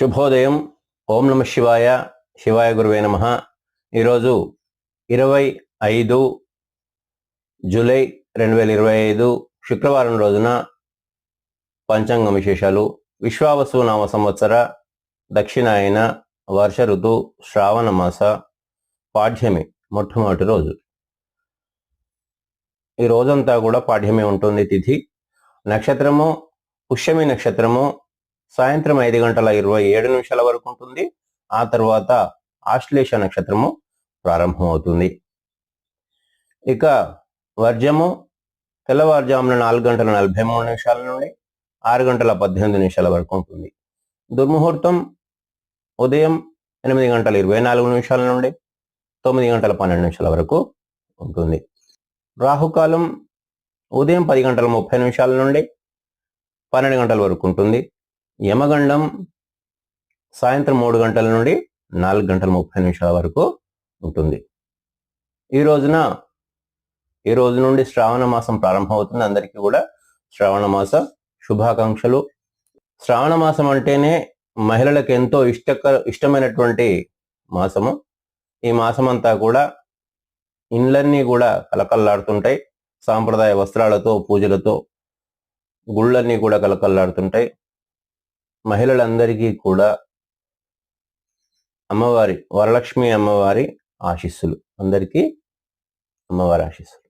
శుభోదయం. ఓం నమ శివాయ. శివాయ గురువే నమ. ఈరోజు ఇరవై ఐదు జూలై రెండు వేల ఇరవై ఐదు శుక్రవారం రోజున పంచాంగ విశేషాలు. విశ్వావసు నామ సంవత్సర దక్షిణాయన వర్ష ఋతు శ్రావణ మాస పాఠ్యమి మొట్టమొదటి రోజు. ఈ రోజంతా కూడా పాఠ్యమే ఉంటుంది తిథి. నక్షత్రము పుష్యమి నక్షత్రము సాయంత్రం ఐదు గంటల ఇరవై ఏడు నిమిషాల వరకు ఉంటుంది. ఆ తర్వాత ఆశ్లేష నక్షత్రము ప్రారంభమవుతుంది. ఇక వర్జము తెల్లవారుజామున నాలుగు గంటల నలభై మూడు నిమిషాల నుండి ఆరు గంటల పద్దెనిమిది నిమిషాల వరకు ఉంటుంది. దుర్ముహూర్తం ఉదయం ఎనిమిది గంటల ఇరవై నాలుగు నిమిషాల నుండి తొమ్మిది గంటల పన్నెండు నిమిషాల వరకు ఉంటుంది. రాహుకాలం ఉదయం పది గంటల ముప్పై నిమిషాల నుండి పన్నెండు గంటల వరకు ఉంటుంది. యమగండం సాయంత్రం మూడు గంటల నుండి నాలుగు గంటల ముప్పై నిమిషాల వరకు ఉంటుంది. ఈ రోజున ఈ రోజు నుండి శ్రావణ మాసం ప్రారంభమవుతుంది. అందరికీ కూడా శ్రావణ మాస శుభాకాంక్షలు. శ్రావణ మాసం అంటేనే మహిళలకు ఎంతో ఇష్టకర ఇష్టమైనటువంటి మాసము. ఈ మాసం అంతా కూడా ఇండ్లన్నీ కూడా కలకల్లాడుతుంటాయి సాంప్రదాయ వస్త్రాలతో పూజలతో గుళ్ళన్నీ కూడా కలకల్లాడుతుంటాయి మహిళలందరికీ కూడా అమ్మవారి వరలక్ష్మి అమ్మవారి ఆశీస్సులు. అందరికీ అమ్మవారి ఆశీస్సులు.